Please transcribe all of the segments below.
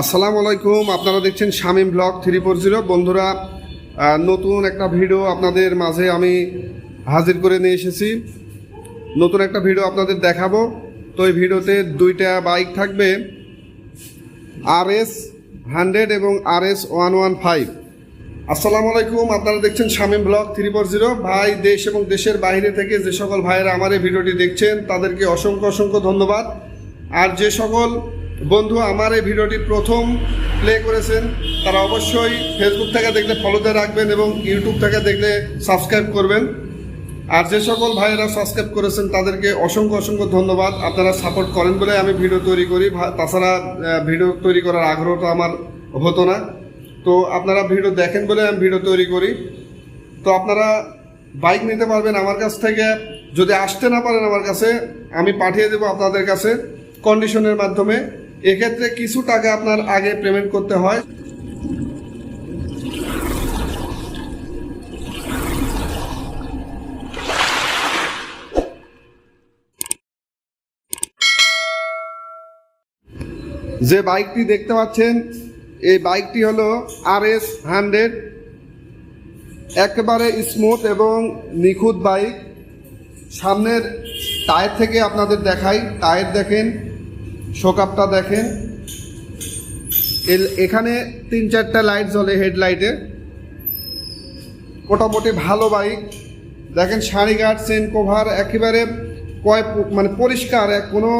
আসসালামু আলাইকুম, আপনারা দেখছেন Shamim blog three four zero. বন্ধুরা নতুন একটা ভিডিও আপনাদের মাঝে আমি হাজির করে নিয়ে এসেছি। নতুন একটা ভিডিও আপনাদের দেখাবো। তো এই ভিডিওতে দুইটা বাইক থাকবে আর এস হান্ড্রেড এবং R S one one five. আসসালামু আলাইকুম, আপনারা দেখছেন Shamim blog three four zero. ভাই, দেশ এবং দেশের বাইরে থেকে যে সকল ভাইয়েরা আমার এই ভিডিওটি দেখছেন, তাদেরকে অসংখ্য অসংখ্য ধন্যবাদ। আর যে সকল বন্ধু, আমার এই ভিডিওটি প্রথম প্লে করেছেন। তারা অবশ্যই ফেসবুক থেকে দেখলে ফলোতে রাখবেন এবং ইউটিউব থেকে দেখলে সাবস্ক্রাইব করবেন। আর যে সকল ভাইয়েরা সাবস্ক্রাইব করেছেন, তাদেরকে অসংখ্য অসংখ্য ধন্যবাদ। আপনারা সাপোর্ট করেন বলে আমি ভিডিও তৈরি করি। তাছাড়া ভিডিও তৈরি করার আগ্রহটা আমার হতো না। তো আপনারা ভিডিও দেখেন বলে আমি ভিডিও তৈরি করি। তো আপনারা বাইক নিতে পারবেন আমার কাছ থেকে। যদি আসতে না পারেন আমার কাছে, আমি পাঠিয়ে দেবো আপনাদের কাছে কন্ডিশনের মাধ্যমে। এক্ষেত্রে কিছু টাকা আপনার আগে পেমেন্ট করতে হয়। যে বাইকটি দেখতে পাচ্ছেন, এই বাইকটি হলো আর এস হান্ড্রেড একেবারে স্মুথ এবং নিখুঁত বাইক। সামনের টায়ার থেকে আপনাদের দেখাই টায়ার দেখেন। শোকাপটা দেখেন। এখানে তিন চারটা লাইট জ্বলে হেডলাইটে মোটামুটি ভালো বাইক দেখেন শাড়িঘাট চেন কভার একেবারে কয় মানে পরিষ্কার কোনো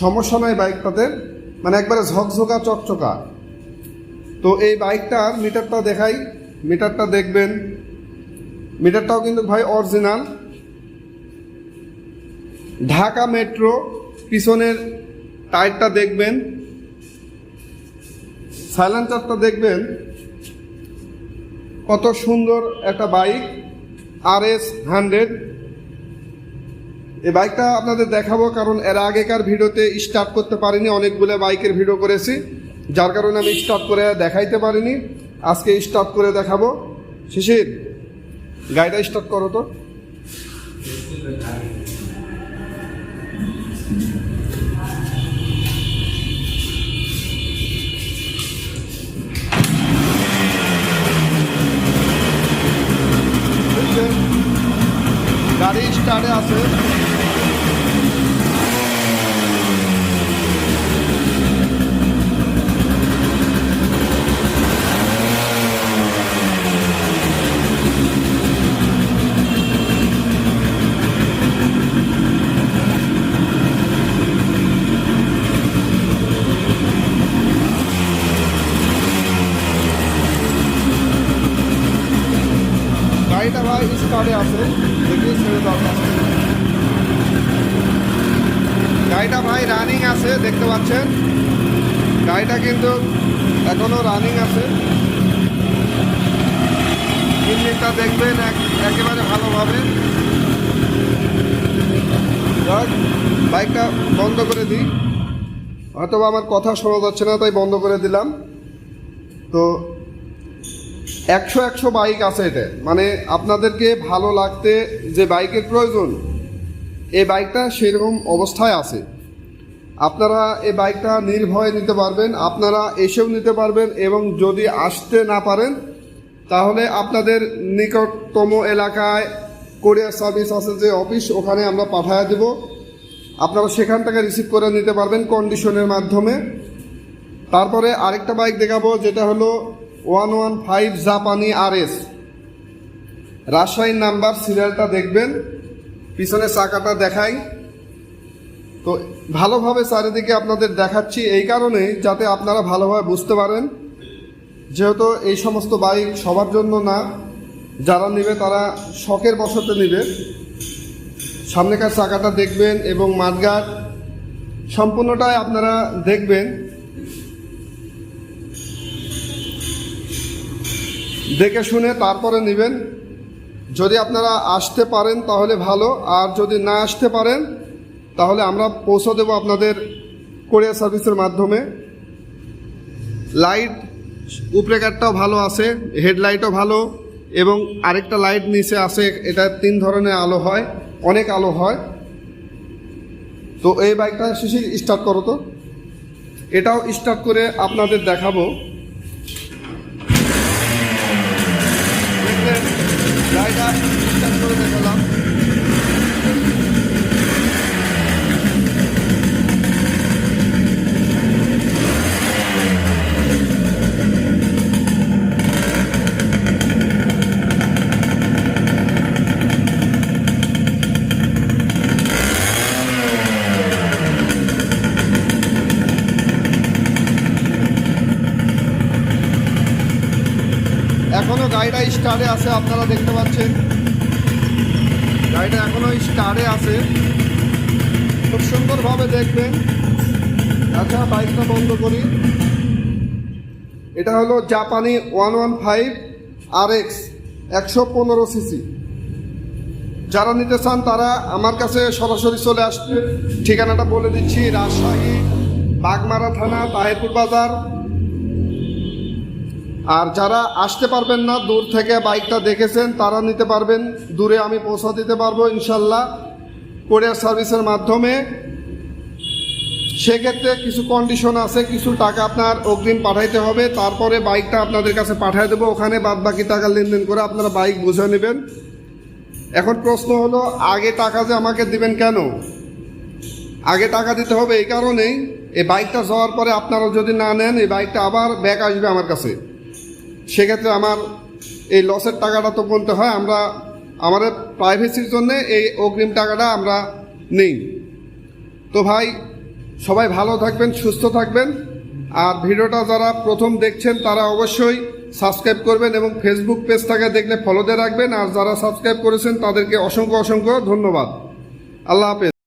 সমস্যা নয় বাইকটাতে মানে একবারে ঝকঝকা, চকচকা। তো এই বাইকটার মিটারটা দেখাই। মিটারটা দেখবেন। মিটারটাও কিন্তু ভাই অরিজিনাল ঢাকা মেট্রো পিছনের টায়ারটা দেখবেন সাইলেন্সারটা দেখবেন, কত সুন্দর একটা বাইক আর এস হান্ড্রেড এই বাইকটা আপনাদের দেখাবো, কারণ এর আগেকার ভিডিওতে স্টার্ট করতে পারিনি, অনেকগুলো বাইকের ভিডিও করেছি, যার কারণে আমি স্টার্ট করে দেখাইতে পারিনি। আজকে স্টার্ট করে দেখাবো। শিশির, গাড়িটা স্টার্ট করো তো। গাড়ি স্টার্টে আছে ভাই স্টার্টে আছে, দেখি ছেড়ে দাও গাড়িটা ভাই রানিং আছে, দেখতে পাচ্ছেন। গাড়িটা কিন্তু এখনও রানিং আছে। ইঞ্জিনটা দেখবেন এক- একেবারে ভালোভাবে। বাইকটা বন্ধ করে দিই। হয়তো আমার কথা শোনা যাচ্ছে না, তাই বন্ধ করে দিলাম। তো একশো একশো বাইক আছে এটা। মানে আপনাদেরকে ভালো লাগতে যে বাইকের প্রয়োজন, এই বাইকটা সেরকম অবস্থায় আছে। আপনারা এই বাইকটা নির্ভয়ে নিতে পারবেন, আপনারা এসেও নিতে পারবেন এবং যদি আসতে না পারেন, তাহলে আপনাদের নিকটতম এলাকায় কোরিয়ার সার্ভিস আছে যে অফিস ওখানে আমরা পাঠায় দেব। আপনারা সেখান থেকে রিসিভ করে নিতে পারবেন কন্ডিশনের মাধ্যমে। তারপরে আরেকটা বাইক দেখাবো, যেটা হলো ওয়ান ওয়ান ফাইভ জাপানি আর এস রাজশাহীর নাম্বার সিরিয়ালটা দেখবেন, পিছনে চাকাটা দেখাই। তো ভালোভাবে চারিদিকে আপনাদের দেখাচ্ছি এই কারণে যাতে আপনারা ভালোভাবে বুঝতে পারেন। যেহেতু এই সমস্ত বাইক সবার জন্য না, যারা নেবে তারা শখের বসতে নেবে। সামনেকার চাকাটা দেখবেন এবং মাঠগাট সম্পূর্ণটাই আপনারা দেখবেন। দেখে শুনে তারপরে নেবেন। যদি আপনারা আসতে পারেন তাহলে ভালো, আর যদি না আসতে পারেন, তাহলে আমরা পৌঁছে দেবো আপনাদের কোরিয়ার সার্ভিসের মাধ্যমে। লাইট উপরে কাঠটাও ভালো আছে হেডলাইটও ভালো, এবং আরেকটা লাইট নিচে আছে, এটা তিন ধরনের আলো হয়, অনেক আলো হয়। তো এই বাইকটা শিশির স্টার্ট করো তো। এটাও স্টার্ট করে আপনাদের দেখাবো। গাড়িটা স্টার্ট করে দেখালাম এখনও গাড়িটা স্টারে আছে, আপনারা দেখতে পাচ্ছেন। গাড়িটা এখনও স্টারে আছে। খুব সুন্দরভাবে দেখবেন। আচ্ছা বাইকটা বন্ধ করি। এটা হলো জাপানি one one five R X, একশো পনেরো সিসি। যারা নিতে চান তারা আমার কাছে সরাসরি চলে আসবে। ঠিকানাটা বলে দিচ্ছি, রাজশাহী, বাগমারা থানা, তাহেরপুর বাজার। আর যারা আসতে পারবেন না, দূর থেকে বাইকটা দেখেছেন, তারা নিতে পারবেন। দূরে আমি পৌঁছা দিতে পারব ইনশাল্লাহ কোরিয়ার সার্ভিসের মাধ্যমে। সেক্ষেত্রে কিছু কন্ডিশন আছে, কিছু টাকা আপনার অগ্রিম পাঠাইতে হবে। তারপরে বাইকটা আপনাদের কাছে পাঠিয়ে দেবো। ওখানে বাদ বাকি টাকা লেনদেন করে আপনারা বাইক বুঝে নেবেন। এখন প্রশ্ন হলো, আগে টাকা যে আমাকে দিবেন কেন? আগে টাকা দিতে হবে এই কারণেই। এই বাইকটা যাওয়ার পরে আপনারা যদি না নেন, এই বাইকটা আবার ব্যাক আসবে আমার কাছে। সেক্ষেত্রে আমার এই লসের টাকাটা তো গুনতে হয়, আমরা আমাদের প্রাইভেসির জন্যে এই অগ্রিম টাকাটা আমরা নেই। তো ভাই, সবাই ভালো থাকবেন, সুস্থ থাকবেন। আর ভিডিওটা যারা প্রথম দেখছেন, তারা অবশ্যই সাবস্ক্রাইব করবেন এবং ফেসবুক পেজটাকে দেখলে ফলোতে রাখবেন। আর যারা সাবস্ক্রাইব করেছেন, তাদেরকে অসংখ্য অসংখ্য ধন্যবাদ। আল্লাহ হাফেজ।